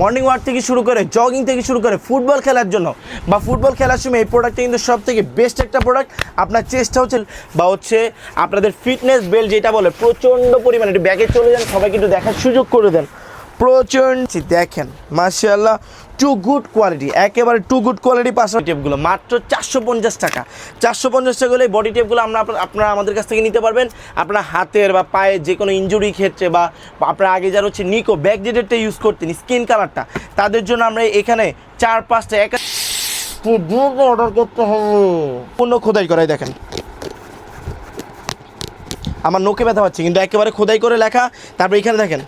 Morning walk থেকে শুরু করে জগিং থেকে শুরু করে ফুটবল খেলার জন্য বা ফুটবল খেলার সময় এই প্রোডাক্টটা কিন্তু সব থেকে বেস্ট একটা প্রোডাক্ট আপনার চেষ্টা হচ্ছে বা হচ্ছে আপনাদের ফিটনেস বেল্ট যেটা বলে, প্রচণ্ড পরিমাণে একটু ব্যাগে চলে যান সবাই কিন্তু দেখার সুযোগ করে দেন। প্রচণ্ড দেখেন মার্শাল্লাহ টু গুড কোয়ালিটি একেবারে টু গুড কোয়ালিটি পাশা টেপগুলো মাত্র চারশো পঞ্চাশ টাকা। চারশো পঞ্চাশ টাকা হলে বডি টেপগুলো আমরা আপনারা আমাদের কাছ থেকে নিতে পারবেন। আপনার হাতের বা পায়ের যে কোনো ইঞ্জুরি ক্ষেত্রে বা আপনার আগে যারা হচ্ছে নিকো ব্যাক জেটেরটা ইউজ করতেন স্কিন কালারটা তাদের জন্য আমরা এখানে চার পাঁচটা এক অর্ডার করতে হবে পূর্ণ খোদাই করাই দেখেন। আমার নোকে ব্যথা পাচ্ছে কিন্তু একেবারে খোদাই করে লেখা। তারপর এখানে দেখেন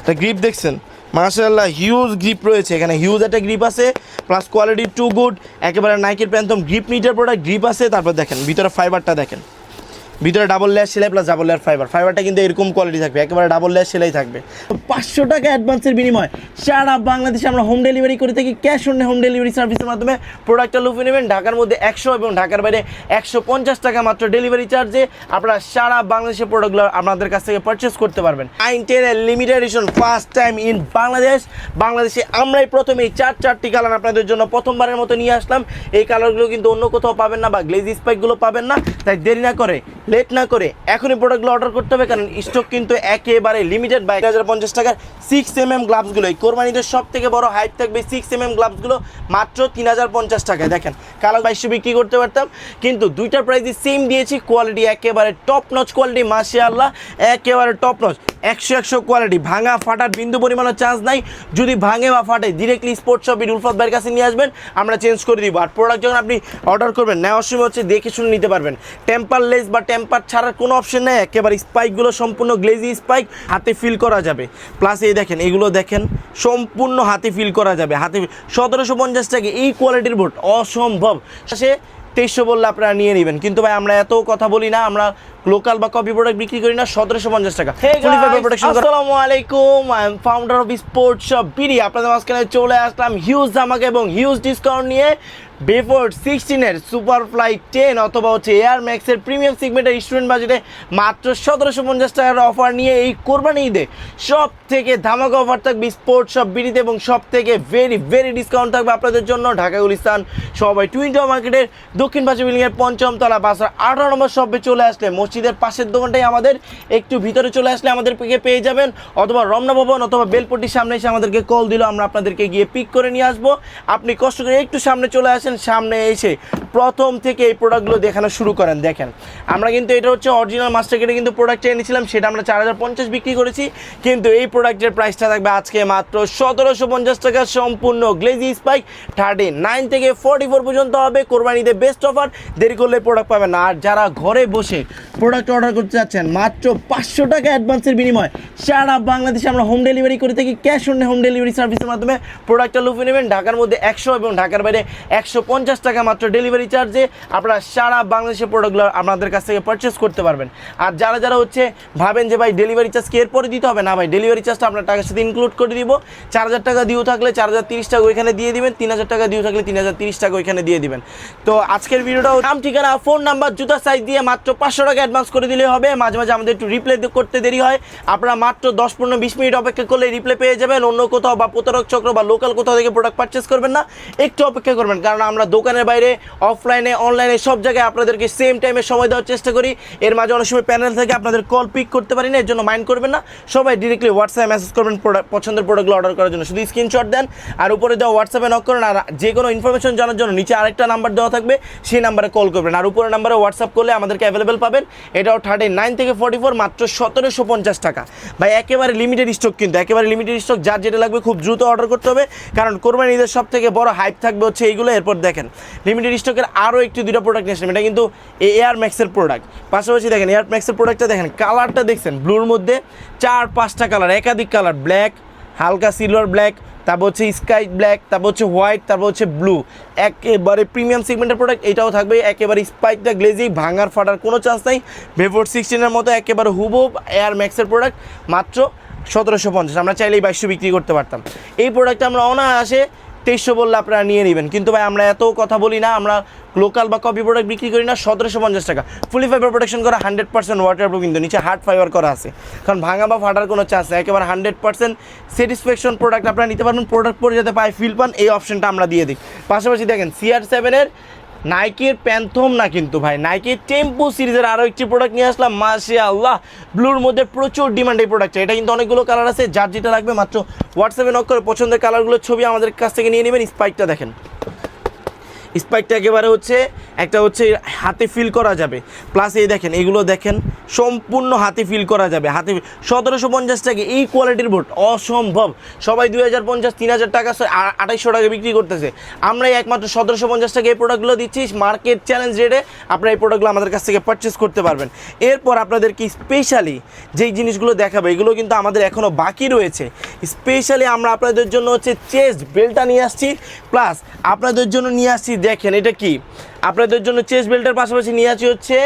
একটা গ্রিপ দেখছেন। মার্শাল্লাহ হিউজ গ্রিপ রয়েছে। এখানে হিউজ একটা গ্রিপ আছে প্লাস কোয়ালিটি টু গুড একেবারে নাইকের প্যান্থম গ্রিপ নিটার প্রোডাক্ট গ্রিপ আছে। তারপর দেখেন, ভিতরে ফাইবারটা দেখেন। ভিতরে ডাবল লেয়ার সেলাই প্লাস ডাবল লেয়ার ফাইবার ফাইবারটা কিন্তু এরকম কোয়ালিটি থাকবে, একেবারে ডাবল লেয়ার সেলাই থাকবে। পাঁচশো টাকা অ্যাডভান্সের বিনিময় সারা বাংলাদেশে আমরা হোম ডেলিভারি করে থাকি ক্যাশ অন হোম ডেলিভারি সার্ভিসের মাধ্যমে। প্রোডাক্টটা লুফে নেবেন, ঢাকার মধ্যে একশো এবং ঢাকার বাইরে একশো পঞ্চাশ টাকা মাত্র ডেলিভারি চার্জে আপনারা সারা বাংলাদেশের প্রোডাক্টগুলো আপনাদের কাছ থেকে পারচেস করতে পারবেন। নাইন টেনের limited edition first time in Bangladesh বাংলাদেশে আমরাই প্রথমে এই চার, চারটি কালার আপনাদের জন্য প্রথমবারের মতো নিয়ে আসলাম। এই কালারগুলো কিন্তু অন্য কোথাও পাবেন না বা গ্লেজ স্পাইকগুলো পাবেন না। তাই দেরি না করে লেট না করে এখনই প্রোডাক্টগুলো অর্ডার করতে হবে, কারণ স্টক কিন্তু একেবারে লিমিটেড বাই হাজার পঞ্চাশ টাকার সিক্স এম এম গ্লাভসগুলো এই কোরবানিদের সব থেকে বড় হাইট থাকবে সিক্স এম এম গ্লাভসগুলো মাত্র তিন হাজার পঞ্চাশ টাকায়। দেখেন, কালার বাইশশো বিক্রি করতে পারতাম, কিন্তু দুইটার প্রাইসই সেম দিয়েছি কোয়ালিটি একেবারে টপ নচ কোয়ালিটি মাসে আল্লাহ একেবারে টপ নচ একশো একশো কোয়ালিটি ভাঙা, ফাটার বিন্দু পরিমাণও চান্স নাই। যদি ভাঙে বা ফাটে ডিরেক্টলি স্পোর্টস শপ উলফাত ভাইয়ের কাছে নিয়ে আসবেন, আমরা চেঞ্জ করে দিব। আর প্রোডাক্ট যখন আপনি অর্ডার করবেন, নেওয়ার সময় হচ্ছে দেখে শুনে নিতে পারবেন। টেম্পার লেস বা টেম্পার ছাড়ার কোনো অপশন নেই, একেবারে স্পাইকগুলো সম্পূর্ণ গ্লেজি স্পাইক হাতে ফিল করা যাবে। প্লাস এই দেখেন, এগুলো দেখেন, সম্পূর্ণ হাতে ফিল করা যাবে। হাতে সতেরোশো পঞ্চাশ টাকা এই কোয়ালিটির বোর্ড অসম্ভব। সে তেইশশো বললে আপনারা নিয়ে নেবেন। কিন্তু ভাই, আমরা এত কথা বলি না, আমরা লোকাল বা কপি প্রোডাক্ট বিক্রি করি না সতেরোশো পঞ্চাশ টাকা। আসসালামু আলাইকুম। I am founder of sports shop BD আপনাদের মাঝখানে চলে আসলাম হিউজ ধামাকা এবং হিউজ ডিসকাউন্ট নিয়ে। বেফোর্ড সিক্সটিনের সুপার ফ্লাই টেন অথবা হচ্ছে এয়ার ম্যাক্সের প্রিমিয়াম সিগমেন্টের স্টুডেন্ট বাজেটে মাত্র সতেরোশো পঞ্চাশ টাকার অফার নিয়ে এই কোরবানি ঈদে সব থেকে ধামাকা অফার থাকবে স্পোর্টস শপ বিডিতে এবং সব থেকে ভেরি ভেরি ডিসকাউন্ট থাকবে আপনাদের জন্য ঢাকা গুলিস্তান সবাই টুইন টাওয়ার মার্কেটের দক্ষিণ পাশে বিল্ডিংয়ের পঞ্চম তলা বাসার আঠারো নম্বর শপে চলে আসলে মসজিদের পাশের দোকানটাই আমাদের। একটু ভিতরে চলে আসলে আমাদেরকে পেয়ে যাবেন। অথবা রমনা ভবন অথবা বেলপট্টির সামনে এসে আমাদেরকে কল দিল। আমরা আপনাদেরকে গিয়ে পিক করে নিয়ে আসব। আপনি কষ্ট করে একটু সামনে চলে আসেন। সামনে এসে প্রথম থেকে এই প্রোডাক্টগুলো দেখানো শুরু করেন। দেখেন, আমরা কিন্তু এটা হচ্ছে অরিজিনাল মাস্টার কেটে কিন্তু প্রোডাক্টটা এনেছিলাম। সেটা আমরা চার হাজার পঞ্চাশ বিক্রি করেছি। কিন্তু এই প্রোডাক্টের প্রাইসটা থাকবে আজকে মাত্র সতেরোশো পঞ্চাশ টাকা। সম্পূর্ণ গ্লেজি স্পাইক থার্টি নাইন থেকে ফোর্টি ফোর পর্যন্ত হবে। কোরবানিতে বেস্ট অফার দেরি করলে প্রোডাক্ট পাবেন আর যারা ঘরে বসে প্রোডাক্ট অর্ডার করতে যাচ্ছেন, মাত্র পাঁচশো টাকা অ্যাডভান্সের বিনিময় সারা বাংলাদেশে আমরা হোম ডেলিভারি করে থাকি ক্যাশ অন হোম ডেলিভারি সার্ভিসের মাধ্যমে। প্রোডাক্টটা লুফে নেবেন, ঢাকার মধ্যে একশো এবং ঢাকার বাইরে একশো পঞ্চাশ টাকা মাত্র ডেলিভারি চার্জে আপনারা সারা বাংলাদেশের প্রোডাক্টগুলো আপনাদের কাছ থেকে পারচেস করতে পারবেন। আর যারা যারা হচ্ছে ভাবেন যে ভাই ডেলিভারি চার্জ কি এরপরে দিতে হবে? না ভাই ডেলিভারি চার্জটা আপনার টাকার সাথে ইনক্লুড করে দিব। চার হাজার টাকা দিয়েও থাকলে চার হাজার তিরিশ টাকা ওইখানে দিয়ে দিবেন, তিন হাজার টাকা দিয়েও থাকলে তিন হাজার তিরিশ টাকা ওইখানে দিয়ে দিবেন। তো আজকের ভিডিওটা নাম, ঠিকানা ফোন নাম্বার জুতা সাইজ দিয়ে মাত্র পাঁচশো টাকা অ্যাডভান্স করে দিলে হবে। মাঝে মাঝে আমাদের একটু রিপ্লে করতে দেরি হয়। আপনারা মাত্র দশ পনেরো বিশ মিনিট অপেক্ষা করলে রিপ্লে পেয়ে যাবেন। অন্য কোথাও বা প্রতারক চক্র বা লোকাল কোথাও থেকে প্রোডাক্ট পারচেস করবেন না। একটু অপেক্ষা করবেন, কারণ আমরা দোকানের বাইরে অফলাইনে অনলাইনে সব জায়গায় আপনাদেরকে সেম টাইমে সময় দেওয়ার চেষ্টা করি। এর মাঝে অনেক সময় প্যানেল থেকে আপনাদের কল পিক করতে পারি না এর জন্য মাইন্ড করবেন না। সবাই ডিরেক্টলি হোয়াটসঅ্যাপে মেসেজ করবেন প্রোডাক্ট পছন্দের প্রোডাক্টগুলো অর্ডার করার জন্য। শুধু স্ক্রিনশট দেন আর উপরে দেওয়া হোয়াটসঅ্যাপে নক করেন আর যে কোনো ইনফরমেশন জানার জন্য নিচে আরেকটা নাম্বার দেওয়া থাকবে, সেই নাম্বারে কল করবেন। আর উপরে নাম্বারে হোয়াটসঅ্যাপ করলে আমাদেরকে অ্যাভেলেবেল পাবেন। এটাও থার্টি নাইন থেকে ফোর্টি ফোর মাত্র সতেরোশো পঞ্চাশ টাকা। ভাই, একেবারে লিমিটেড স্টক কিন্তু, একেবারে লিমিটেড স্টক যার যেটা লাগবে খুব দ্রুত অর্ডার করতে হবে। কারণ কোরবানি ঈদের সব থেকে বড় হাইপ থাকবে হচ্ছে এইগুলো। এরপর দেখেন লিমিটেড স্টকের আরও একটি দুটো প্রোডাক্ট নিয়েছিলাম এটা কিন্তু এয়ার ম্যাক্সের প্রোডাক্ট পাশাপাশি দেখেন এয়ার ম্যাক্সের প্রোডাক্টটা দেখেন কালারটা দেখছেন ব্লুর মধ্যে চার পাঁচটা কালার একাধিক কালার ব্ল্যাক হালকা সিলভার ব্ল্যাক তারপর হচ্ছে স্কাই ব্ল্যাক তারপর হচ্ছে হোয়াইট তারপর হচ্ছে ব্লু একেবারে প্রিমিয়াম সেগমেন্টের প্রোডাক্ট এটাও থাকবে, একেবারে স্পাইকটা গ্লেজি ভাঙার ফাটার কোনো চান্স নাই। ভেভোর সিক্সটিনের মতো একেবারে হুবহুব এয়ার ম্যাক্সের প্রোডাক্ট মাত্র সতেরোশো পঞ্চাশ। আমরা চাইলেই বাইশশো বিক্রি করতে পারতাম। এই প্রোডাক্টটা আমরা অনায়াসে তেইশশো বললে আপনারা নিয়ে নেবেন। কিন্তু ভাই, আমরা এত কথা বলি না, আমরা লোকাল বা কপি প্রোডাক্ট বিক্রি করি না, সতেরোশো পঞ্চাশ টাকা। ফুলি ফাইবার প্রোটেকশন করা হান্ড্রেড পার্সেন্ট ওয়াটার প্রুফ কিন্তু নিচে হার্ড ফাইবার করা আছে। কারণ ভাঙা বা ফাটার কোনো চান্স নেই, একেবারে হান্ড্রেড পার্সেন্ট স্যাটিসফ্যাকশন প্রোডাক্ট আপনারা নিতে পারবেন প্রোডাক্ট পরে যাতে পায় ফিল পান, এই অপশনটা আমরা দিয়ে দিই। পাশাপাশি দেখেন সিআর সেভেনের নাইকির প্যান্থম না কিন্তু ভাই, নাইকির টেম্পো সিরিজের আরও একটি প্রোডাক্ট নিয়ে আসলাম মাসে আল্লাহ ব্লুর মধ্যে প্রচুর ডিমান্ড এই প্রোডাক্টটা এটা কিন্তু অনেকগুলো কালার আছে, যার যেটা লাগবে মাত্র হোয়াটসঅ্যাপে নক করে পছন্দের কালারগুলোর ছবি আমাদের কাছ থেকে নিয়ে নেবেন স্পাইকটা দেখেন। স্পাইকটা একেবারে হচ্ছে একটা হচ্ছে হাতে ফিল করা যাবে। প্লাস এই দেখেন, এগুলো দেখেন, সম্পূর্ণ হাতে ফিল করা যাবে। হাতে সতেরোশো পঞ্চাশ টাকা, এই কোয়ালিটির বোর্ড অসম্ভব। সবাই দুই হাজার পঞ্চাশ, তিন হাজার টাকা আঠাইশশো টাকা বিক্রি করতেছে। আমরা একমাত্র সতেরোশো পঞ্চাশ টাকা এই প্রোডাক্টগুলো দিচ্ছি মার্কেট চ্যালেঞ্জ রেটে আপনারা এই প্রোডাক্টগুলো আমাদের কাছ থেকে পারচেস করতে পারবেন। এরপর আপনাদেরকে স্পেশালি যেই জিনিসগুলো দেখাবে, এগুলো কিন্তু আমাদের এখনও বাকি রয়েছে। স্পেশালি আমরা আপনাদের জন্য হচ্ছে চেস্ট বেল্টটা নিয়ে আসছি প্লাস আপনাদের জন্য নিয়ে আসছি দেখেন, এটা কি? আপনাদের জন্য চেস্ট বেল্টের পাশাপাশি নিয়ে আসি হচ্ছে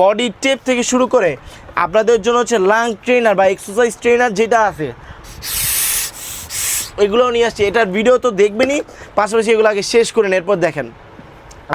বডি টেপ থেকে শুরু করে আপনাদের জন্য হচ্ছে লাং ট্রেনার বা এক্সারসাইজ ট্রেনার যেটা আছে, এগুলোও নিয়ে আসছি। এটার ভিডিও তো দেখবেনই। পাশাপাশি এগুলো আগে শেষ করেন এরপর দেখেন।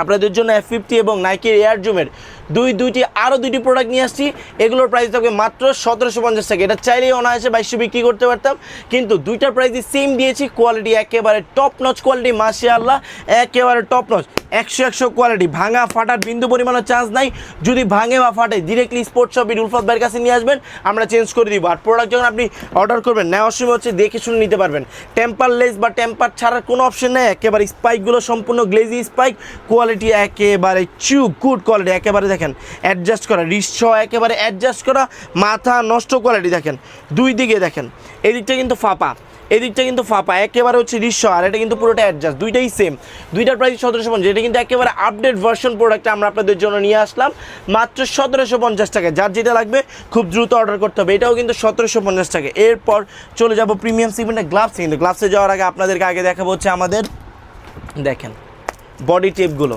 আপনাদের জন্য এফ ফিফটি এবং নাইকের এয়ার জুমের দুই, দুইটি আরও দুইটি প্রোডাক্ট নিয়ে আসছি। এগুলোর প্রাইস থাকবে মাত্র সতেরোশো পঞ্চাশ টাকা। এটা চাইলেই অনায়াসে বাইশশো বিক্রি করতে পারতাম। কিন্তু দুইটার প্রাইসই সেম দিয়েছি কোয়ালিটি একেবারে টপ নচ কোয়ালিটি মাসে আল্লাহ একেবারে টপ নচ একশো একশো কোয়ালিটি ভাঙা, ফাটার বিন্দু পরিমাণও চান্স নাই। যদি ভাঙে বা ফাটে ডিরেক্টলি স্পোর্টস শপ উলফাত ভাইয়ের কাছে নিয়ে আসবেন, আমরা চেঞ্জ করে দিব। আর প্রোডাক্ট যখন আপনি অর্ডার করবেন, নেওয়ার সময় হচ্ছে দেখে শুনে নিতে পারবেন। টেম্পার লেস বা টেম্পার ছাড়ার কোনো অপশন নেই। একেবারে স্পাইকগুলো সম্পূর্ণ গ্লেজি স্পাইক কোয়ালিটি একেবারে চু গুড কোয়ালিটি একেবারে দেখেন অ্যাডজাস্ট করা রিস্ট একেবারে অ্যাডজাস্ট করা, মাথা নষ্ট কোয়ালিটি দেখেন। দুই দিকে দেখেন এই দিকটা কিন্তু ফাঁপা, এদিকটা কিন্তু ফাঁপা, একেবারে হচ্ছে রিস্য আর এটা কিন্তু পুরোটা অ্যাডজাস্ট দুইটাই সেম দুইটার প্রাইস সতেরোশো পঞ্চাশ এটা কিন্তু একেবারে আপডেট ভার্সন প্রোডাক্ট আমরা আপনাদের জন্য নিয়ে আসলাম, মাত্র সতেরোশো পঞ্চাশ টাকা। যার যেটা লাগবে খুব দ্রুত অর্ডার করতে হবে, এটাও কিন্তু সতেরোশো পঞ্চাশ টাকা। এরপর চলে যাব প্রিমিয়াম সিগমেন্টে গ্লাভস কিন্তু গ্লাভসে যাওয়ার আগে আপনাদেরকে আগে দেখাবো হচ্ছে আমাদের, দেখেন বডি টেপগুলো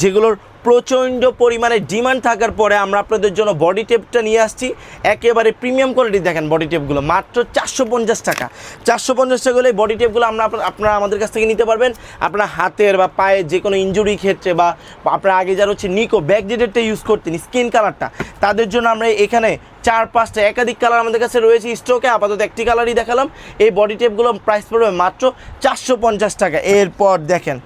যেগুলোর প্রচণ্ড পরিমাণে ডিমান্ড থাকার পরে আমরা আপনাদের জন্য বডি টেপটা নিয়ে আসছি। একেবারে প্রিমিয়াম কোয়ালিটি দেখেন বডি টেপগুলো মাত্র চারশো পঞ্চাশ টাকা। চারশো পঞ্চাশ টাকা হলে বডি টেপগুলো আমরা আপনারা আমাদের কাছ থেকে নিতে পারবেন। আপনার হাতের বা পায়ের যে কোনো ইঞ্জুরি ক্ষেত্রে বা আপনার আগে যারা হচ্ছে নিকো ব্যাক ইউজ করতেন স্কিন কালারটা তাদের জন্য আমরা এখানে চার পাঁচটা একাধিক কালার আমাদের কাছে রয়েছে স্টকে আপাতত একটি কালারই দেখালাম। এই বডি টেপগুলো প্রাইস পড়বে মাত্র চারশো পঞ্চাশ টাকা। এরপর দেখেন,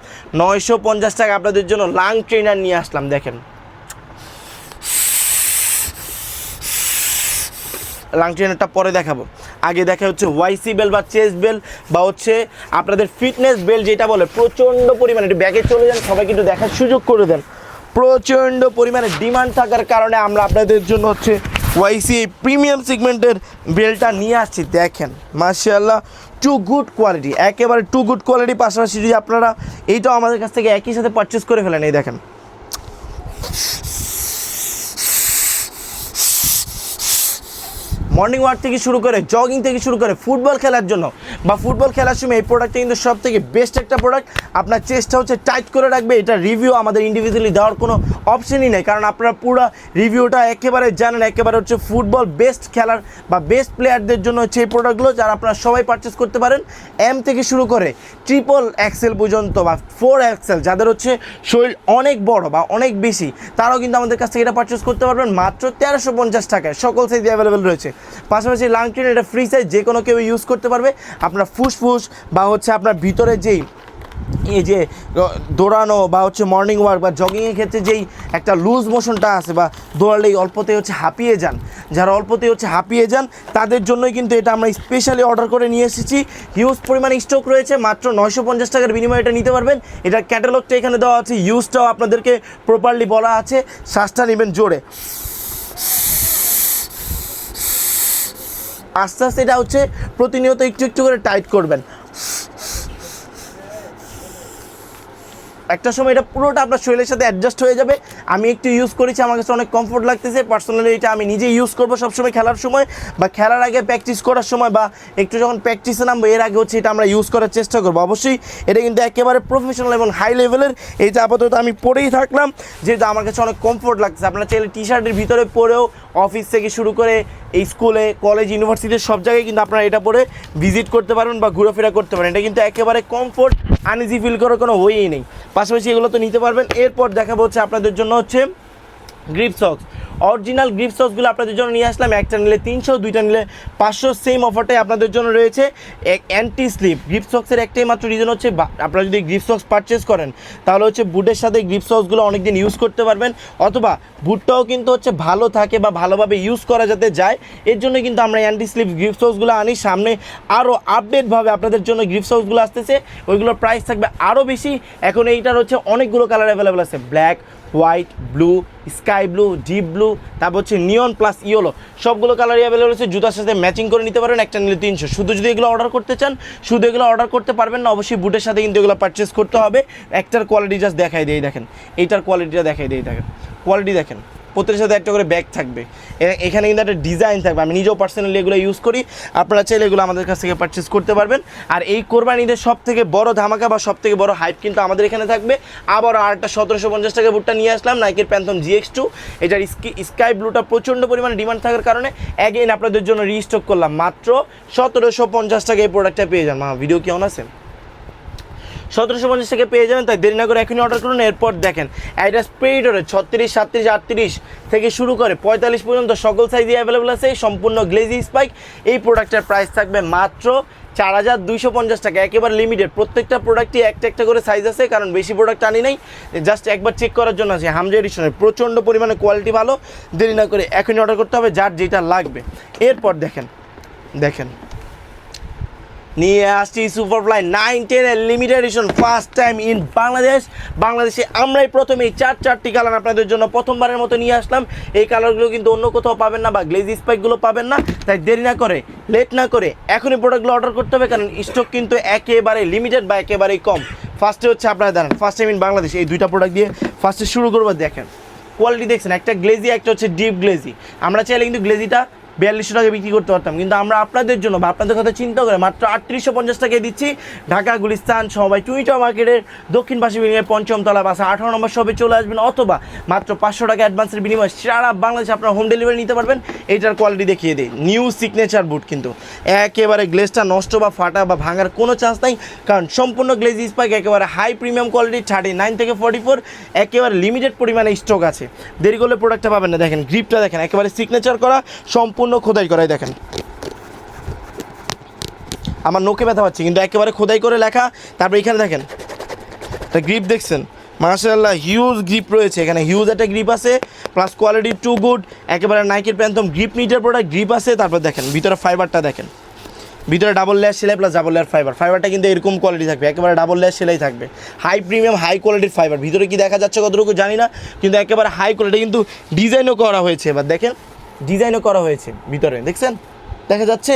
নয়শো পঞ্চাশ টাকা আপনাদের জন্য লাং ট্রেনার নিয়ে আসলাম, দেখেন। লাং ট্রেনারটা পরে দেখাবো। আগে দেখা হচ্ছে ওয়াইসি বেল বা চেস্ট বেল বা হচ্ছে আপনাদের ফিটনেস বেল যেটা বলে, প্রচণ্ড পরিমাণে। একটু ব্যাগে চলে যান সবাই কিন্তু দেখার সুযোগ করে দেন। প্রচণ্ড পরিমাণে ডিমান্ড থাকার কারণে আমরা আপনাদের জন্য হচ্ছে ওয়াইসি এই প্রিমিয়াম সেগমেন্টের বেলটা নিয়ে আসছি, দেখেন। মার্শাল্লাহ টু গুড কোয়ালিটি একেবারে টু গুড কোয়ালিটি পাশাপাশি যদি আপনারা এইটাও আমাদের কাছ থেকে একই সাথে পারচেস করে ফেলেন, এই দেখেন। মর্নিং ওয়াক থেকে শুরু করে জগিং থেকে শুরু করে ফুটবল খেলার জন্য বা ফুটবল খেলার সময় এই প্রোডাক্টটা কিন্তু সব থেকে বেস্ট একটা প্রোডাক্ট আপনার চেষ্টা হচ্ছে টাইট করে রাখবে, এটা রিভিউ আমাদের ইন্ডিভিজুয়ালি দেওয়ার কোনো অপশনই নেই। কারণ আপনারা পুরো রিভিউটা একেবারে জানেন, একেবারে হচ্ছে ফুটবল বেস্ট খেলার বা বেস্ট প্লেয়ারদের জন্য হচ্ছে এই প্রোডাক্টগুলো যারা আপনারা সবাই পারচেস করতে পারেন। এম থেকে শুরু করে ট্রিপল এক্সেল পর্যন্ত বা ফোর এক্সেল যাদের হচ্ছে শরীর অনেক বড় বা অনেক বেশি, তারাও কিন্তু আমাদের কাছ থেকে এটা পারচেস করতে পারবেন। মাত্র তেরোশো পঞ্চাশ টাকায়, সকল সাইজ অ্যাভেলেবেল রয়েছে। পাশাপাশি লাংটিন এটা ফ্রি সাইজ যে কোনো কেউ ইউজ করতে পারবে। আপনার ফুসফুস বা হচ্ছে আপনার ভিতরে যেই, এই যে দৌড়ানো বা হচ্ছে মর্নিং ওয়াক বা জগিংয়ের ক্ষেত্রে যেই একটা লুজ মোশনটা আছে বা দৌড়ালেই অল্পতে হচ্ছে হাঁপিয়ে যান। যারা অল্পতে হচ্ছে হাঁপিয়ে যান, তাদের জন্যই কিন্তু এটা আমরা স্পেশালি অর্ডার করে নিয়ে এসেছি। হিউজ পরিমাণে স্টক রয়েছে, মাত্র নয়শো পঞ্চাশ টাকার বিনিময়ে এটা নিতে পারবেন। এটার ক্যাটালগটা এখানে দেওয়া আছে ইউজটাও আপনাদেরকে প্রপারলি বলা আছে। শ্বাসটা নেবেন জোরে। আস্তে আস্তে এটা হচ্ছে প্রতিনিয়ত একটু একটু করে টাইট করবেন। একটা সময় এটা পুরোটা আপনার শরীরের সাথে অ্যাডজাস্ট হয়ে যাবে। আমি একটু ইউজ করেছি, আমার কাছে অনেক কমফোর্ট লাগতেছে। পার্সোনালি এটা আমি নিজে ইউজ করব সবসময় খেলার সময় বা খেলার আগে প্র্যাকটিস করার সময় বা একটু যখন প্র্যাকটিসে নামবো, এর আগে হচ্ছে এটা আমরা ইউজ করার চেষ্টা করব। অবশ্যই এটা কিন্তু একেবারে প্রফেশনাল এবং হাই লেভেলের এইটা আপাতত আমি পরেই থাকলাম, যেহেতু আমার কাছে অনেক কমফোর্ট লাগছে আপনারা চাইলে টি শার্টের ভিতরে পরেও অফিস থেকে শুরু করে এই স্কুলে, কলেজ ইউনিভার্সিটি সব জায়গায় কিন্তু আপনারা এটা পরে ভিজিট করতে পারেন বা ঘোরাফেরা করতে পারেন এটা কিন্তু একেবারে কমফোর্ট আনইজি ফিল করার কোনো ওয়েই নেই। পাশাপাশি এগুলো তো নিতে পারবেন। এরপর দেখাবো হচ্ছে আপনাদের জন্য হচ্ছে গ্রিপ সক্স। অরিজিনাল গ্রিপ সক্সগুলো আপনাদের জন্য নিয়ে আসলাম। একটা নিলে তিনশো, দুইটা নিলে পাঁচশো। সেম অফারটাই আপনাদের জন্য রয়েছে। অ্যান্টি স্লিপ গ্রিপ সক্সের একটাই মাত্র রিজন হচ্ছে আপনারা যদি গ্রিপ সক্স পারচেস করেন, তাহলে হচ্ছে বুটের সাথে গ্রিপ সক্সগুলো অনেকদিন ইউজ করতে পারবেন। অথবা বুটটাও কিন্তু হচ্ছে ভালো থাকে বা ভালোভাবে ইউজ করা যাতে যায়। এর জন্য কিন্তু আমরা অ্যান্টি স্লিপ গ্রিপ সক্সগুলো আনি। সামনে আরও আপডেটভাবে আপনাদের জন্য গ্রিপ সক্সগুলো আসতেছে। ওইগুলোর প্রাইস থাকবে আরও বেশি। এখন এইটার হচ্ছে অনেকগুলো কালার অ্যাভেলেবেল আছে। Black white, blue, sky blue, deep blue, তারপর হচ্ছে নিয়ন প্লাস ইয়েলো। সবগুলো কালারই অ্যাভেলেবল আছে জুতার সাথে ম্যাচিং করে নিতে পারেন, একটা নিলে তিনশো। শুধু যদি এগুলো অর্ডার করতে চান, শুধু এগুলো অর্ডার করতে পারবেন না, অবশ্যই বুটের সাথে কিন্তু এগুলো পারচেস করতে হবে। একটার কোয়ালিটি জাস্ট দেখাই দিয়ে দেখেন। এইটার কোয়ালিটিটা দেখাই দিয়ে দেখেন। কোয়ালিটি দেখেন। প্রত্যেকের সাথে একটা করে ব্যাগ থাকবে। এখানে কিন্তু একটা ডিজাইন থাকবে। আমি নিজেও পার্সোনালি এগুলো ইউজ করি। আপনারা চাইলে এগুলো আমাদের কাছ থেকে পারচেস করতে পারবেন। আর এই কোরবানিদের সব থেকে বড় ধামাকা বা সব থেকে বড় হাইপ কিন্তু আমাদের এখানে থাকবে। আবার আরেকটা সতেরোশো পঞ্চাশ টাকা বুটটা নিয়ে আসলাম নাইকের প্যান্থম জিএক্স টু এটার স্কাই ব্লুটা প্রচণ্ড পরিমাণে ডিমান্ড থাকার কারণে অ্যাগেন আপনাদের জন্য রিস্টক করলাম। মাত্র সতেরোশো পঞ্চাশ টাকা এই প্রোডাক্টটা পেয়ে যান। মা ভিডিও কেমন আছে? সতেরোশো পঞ্চাশ থেকে পেয়ে যাবেন, তাই দেরি না করে এখনই অর্ডার করুন, এরপর দেখেন। অ্যাডাস পেইডরে ছত্রিশ, সাতত্রিশ, আটত্রিশ থেকে শুরু করে পঁয়তাল্লিশ পর্যন্ত সকল সাইজে অ্যাভেলেবল আছে। সম্পূর্ণ গ্লেজি স্পাইক এই প্রোডাক্টের প্রাইস থাকবে মাত্র চার হাজার দুইশো পঞ্চাশ টাকা। একেবারে লিমিটেড প্রত্যেকটা প্রোডাক্টই একটা একটা করে সাইজ আছে, কারণ বেশি প্রোডাক্ট আনি নাই। জাস্ট একবার চেক করার জন্য আছে হামজা এডিশনের প্রচণ্ড পরিমাণে কোয়ালিটি ভালো। দেরি না করে এখনই অর্ডার করতে হবে, যার যেটা লাগবে। এরপর দেখেন দেখেন। নিয়ে আসছি সুপারফ্লাই নাইন টেনের limited edition first time in Bangladesh বাংলাদেশে আমরাই প্রথমে এই চার চারটি কালার আপনাদের জন্য প্রথমবারের মতো নিয়ে আসলাম। এই কালারগুলো কিন্তু অন্য কোথাও পাবেন না বা গ্লেজি স্পাইকগুলো পাবেন না। তাই দেরি না করে লেট না করে এখনই প্রোডাক্টগুলো অর্ডার করতে হবে, কারণ স্টক কিন্তু একেবারে লিমিটেড বা একেবারেই কম। ফার্স্টে হচ্ছে আপনারা দাঁড়ান ফার্স্ট টাইম ইন বাংলাদেশ এই দুইটা প্রোডাক্ট দিয়ে ফার্স্টে শুরু করব, দেখেন। কোয়ালিটি দেখছেন, একটা গ্লেজি একটা হচ্ছে ডিপ গ্লেজি আমরা চাইলে কিন্তু গ্লেজিটা বিয়াল্লিশশো টাকা বিক্রি করতে পারতাম। কিন্তু আমরা আপনাদের জন্য বা আপনাদের কথা চিন্তা করে মাত্র আটত্রিশশো পঞ্চাশ টাকায় দিচ্ছি ঢাকা, গুলিস্তান সবাই টুইটা মার্কেটের দক্ষিণ পাশে বিনিময়ে পঞ্চমতলা বাসা আঠারো নম্বর সবে চলে আসবেন অথবা মাত্র পাঁচশো টাকা অ্যাডভান্সের বিনিময়ে সারা বাংলাদেশে আপনারা হোম ডেলিভারি নিতে পারবেন। এইটার কোয়ালিটি দেখিয়ে দিই। নিউ সিগনেচার বুট কিন্তু। একেবারে গ্লেজটা নষ্ট বা ফাটা বা ভাঙার কোনো চান্স নাই। কারণ সম্পূর্ণ গ্লেজ স্পাইক একেবারে high premium quality thirty nine থেকে ফর্টি ফোর একেবারে লিমিটেড পরিমাণে স্টক আছে। দেরি করলে প্রোডাক্টটা পাবেন না। দেখেন গ্রিপটা দেখেন, একেবারে সিগনেচার করা, সম্পূর্ণ খোদাই করাই দেখেন। আমার নোকে ব্যথা পাচ্ছে, কিন্তু একেবারে খোদাই করে লেখা। তারপর এখানে দেখেন, একটা গ্রিপ দেখছেন? মার্শাল্লাহ হিউজ গ্রিপ রয়েছে। এখানে হিউজ একটা গ্রিপ আছে প্লাস কোয়ালিটি টু গুড একেবারে নাইকের প্যান্থম গ্রিপ নিটের প্রোডাক্ট গ্রিপ আছে। তারপর দেখেন, ভিতরে ফাইবারটা দেখেন। ভিতরে ডাবল লেয়ার সেলাই প্লাস ডাবল লেয়ার ফাইবার ফাইবারটা কিন্তু এরকম কোয়ালিটি থাকবে, একেবারে ডাবল লেয়ার সেলাই থাকবে। হাই প্রিমিয়াম হাই কোয়ালিটির ফাইবার ভিতরে কি দেখা যাচ্ছে কতটুকু জানি না, কিন্তু একেবারে হাই কোয়ালিটি কিন্তু ডিজাইনও করা হয়েছে। এবার দেখেন ডিজাইনও করা হয়েছে ভিতরে। দেখছেন? দেখা যাচ্ছে?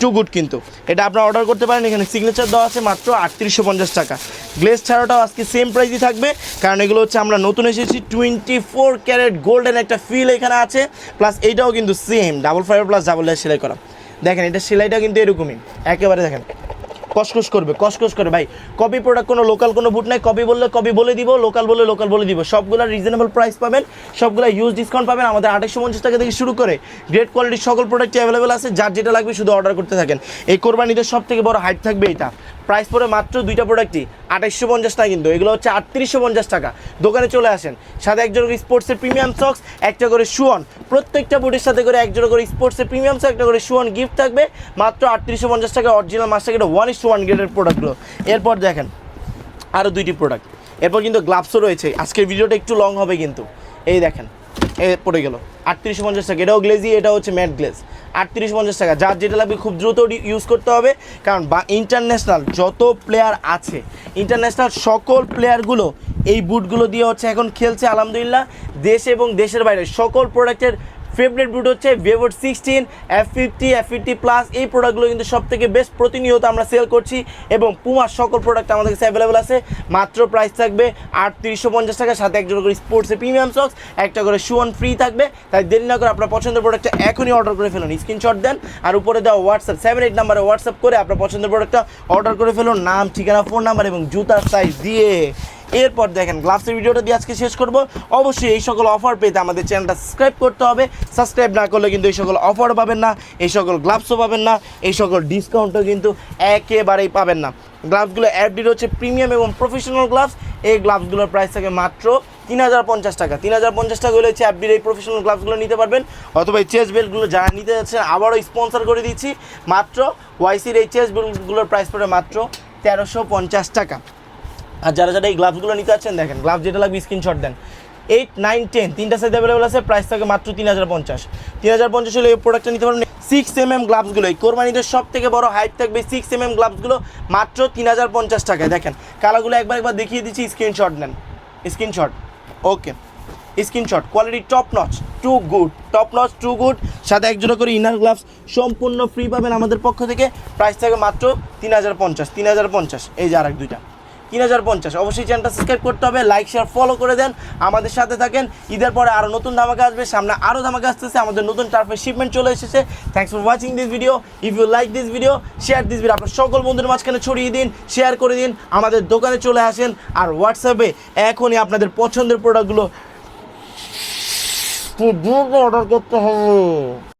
টু গুড কিন্তু। এটা আপনারা অর্ডার করতে পারেন, এখানে সিগনেচার দেওয়া আছে মাত্র আটত্রিশশো পঞ্চাশ টাকা। গ্লেস ছাড়াটাও আজকে সেম প্রাইসই থাকবে, কারণ এগুলো হচ্ছে আমরা নতুন এসেছি টোয়েন্টি ফোর ক্যারেট গোল্ডেন একটা ফিল এখানে আছে প্লাস এইটাও কিন্তু same double five plus double সেলাই করা। দেখেন, এটা সেলাইটা কিন্তু এরকমই। একেবারে দেখেন। কসকস করবে কসকস করে। ভাই, কপি প্রোডাক্ট কোনো লোকাল কোনো বুট নাই, কপি বললে কপি বলে দিব লোকাল বললে লোকাল বলে দিব। সবগুলো রিজনেবল প্রাইস পাবেন, সবগুলো ইউজ ডিসকাউন্ট পাবেন। আমাদের আঠাশশো পঞ্চাশ টাকা থেকে শুরু করে গ্রেট কোয়ালিটির সকল প্রোডাক্ট অ্যাভেলেবেল আছে। যার যেটা লাগবে শুধু অর্ডার করতে থাকেন। এই কোরবানিদের সব থেকে বড় হাইট থাকবে এটা। প্রাইস পড়ে মাত্র দুইটা প্রোডাক্টই আঠাইশশো পঞ্চাশ টাকা কিন্তু, এগুলো হচ্ছে আটত্রিশশো পঞ্চাশ টাকা। দোকানে চলে আসেন, সাথে একজন করে স্পোর্টসের প্রিমিয়াম সক্স একটা করে শুয়ন প্রত্যেকটা বুটের সাথে করে একজন করে স্পোর্টসের প্রিমিয়াম সক্স একটা করে শুয়ন গিফট থাকবে, মাত্র আটত্রিশশো পঞ্চাশ টাকা original master one is one গ্রেডের প্রোডাক্টগুলো এরপর দেখেন আরও দুইটি প্রোডাক্ট এরপর কিন্তু গ্লাভসও রয়েছে। আজকের ভিডিওটা একটু লং হবে কিন্তু। এই দেখেন এ, পড়ে গেল। আটত্রিশ পঞ্চাশ টাকা। এটাও গ্লেজি এটা হচ্ছে ম্যাট গ্লেজ আটত্রিশ পঞ্চাশ টাকা। যার যেটা লাগবে খুব দ্রুত ইউজ করতে হবে। কারণ বা ইন্টারন্যাশনাল যত প্লেয়ার আছে ইন্টারন্যাশনাল সকল প্লেয়ারগুলো এই বুটগুলো দিয়ে হচ্ছে এখন খেলছে, আলহামদুলিল্লাহ। দেশ এবং দেশের বাইরে সকল প্রোডাক্টের ফেভারিট বুট হচ্ছে ভিভোর sixteen F fifty F fifty plus এই প্রোডাক্টগুলো কিন্তু সব থেকে বেস্ট প্রতিনিয়ত আমরা সেল করছি এবং পুমার সকল প্রোডাক্ট আমাদের কাছে অ্যাভেলেবেল আছে। মাত্র প্রাইস থাকবে আটত্রিশশো পঞ্চাশ টাকা, সাথে একজন করে স্পোর্টসের প্রিমিয়াম সক্স একটা করে শুয়ন ফ্রি থাকবে। তাই দেরি না করে আপনার পছন্দের প্রোডাক্টটা এখনই অর্ডার করে ফেলুন স্ক্রিনশট দেন আর উপরে দেওয়া হোয়াটসঅ্যাপ সেভেন এইট নাম্বারে হোয়াটসঅ্যাপ করে আপনার পছন্দের প্রোডাক্টটা অর্ডার করে ফেলুন। নাম, ঠিকানা ফোন নাম্বার এবং জুতার সাইজ দিয়ে এরপর দেখেন গ্লাভসের ভিডিওটা দিয়ে আজকে শেষ করব। অবশ্যই এই সকল অফার পেতে আমাদের চ্যানেলটা সাবস্ক্রাইব করতে হবে। সাবস্ক্রাইব না করলে কিন্তু এই সকল অফার পাবেন না, এই সকল গ্লাভসও পাবেন না, এই সকল ডিসকাউন্টও কিন্তু একেবারেই পাবেন না। গ্লাভসগুলো অ্যাপডির হচ্ছে প্রিমিয়াম এবং প্রফেশনাল গ্লাভস এই গ্লাভসগুলোর প্রাইস থাকে মাত্র তিন হাজার পঞ্চাশ টাকা। তিন হাজার পঞ্চাশ টাকা হলে হচ্ছে অ্যাপডির এই প্রফেশনাল গ্লাভসগুলো নিতে পারবেন। অথবা এই চেস বেল্টগুলো যারা নিতে যাচ্ছেন, আবারও স্পন্সর করে দিচ্ছি। মাত্র ওয়াইসির এই চেস বেল্টগুলোর প্রাইস পড়ে মাত্র তেরোশো পঞ্চাশ টাকা। আর যারা যারা এই গ্লাভসগুলো নিতে যাচ্ছেন দেখেন গ্লাভস যেটা লাগবে স্ক্রিনশট দেন। এইট নাইন টেন তিনটা সাইজ অ্যাভেলেবল আছে প্রাইস থাকে মাত্র তিন হাজার পঞ্চাশ। তিন হাজার পঞ্চাশ হলে এই প্রোডাক্টটা নিতে পারবেন। সিক্স এম এম গ্লাভসগুলো এই কোরবানিদের সব থেকে বড় হাইট থাকবে সিক্স এম এম গ্লাভসগুলো মাত্র তিন হাজার পঞ্চাশ টাকায়। দেখেন কালারগুলো একবার একবার দেখিয়ে দিচ্ছি স্ক্রিনশট নেন। Screenshot okay screenshot quality top notch too good top notch too good সাথে একজোড়া করে ইনার গ্লাভস সম্পূর্ণ ফ্রি পাবেন আমাদের পক্ষ থেকে। প্রাইস থাকে মাত্র তিন হাজার পঞ্চাশ, তিন হাজার পঞ্চাশ। এই যে আর এক দুইটা। তিন হাজার পঞ্চাশ। অবশ্যই চ্যানেলটা সাবস্ক্রাইব করতে হবে লাইক শেয়ার ফলো করে দেন। আমাদের সাথে থাকেন। ঈদের পরে আরও নতুন ধামাকা আসবে, সামনে আরও ধামাকা আসতেছে। আমাদের নতুন টার্ফের শিপমেন্ট চলে এসেছে। Thanks for watching this video if you like this video share this video আপনার সকল বন্ধুর মাঝখানে ছড়িয়ে দিন শেয়ার করে দিন। আমাদের দোকানে চলে আসেন। আর হোয়াটসঅ্যাপে এখনই আপনাদের পছন্দের প্রোডাক্টগুলো অর্ডার করতে হবে।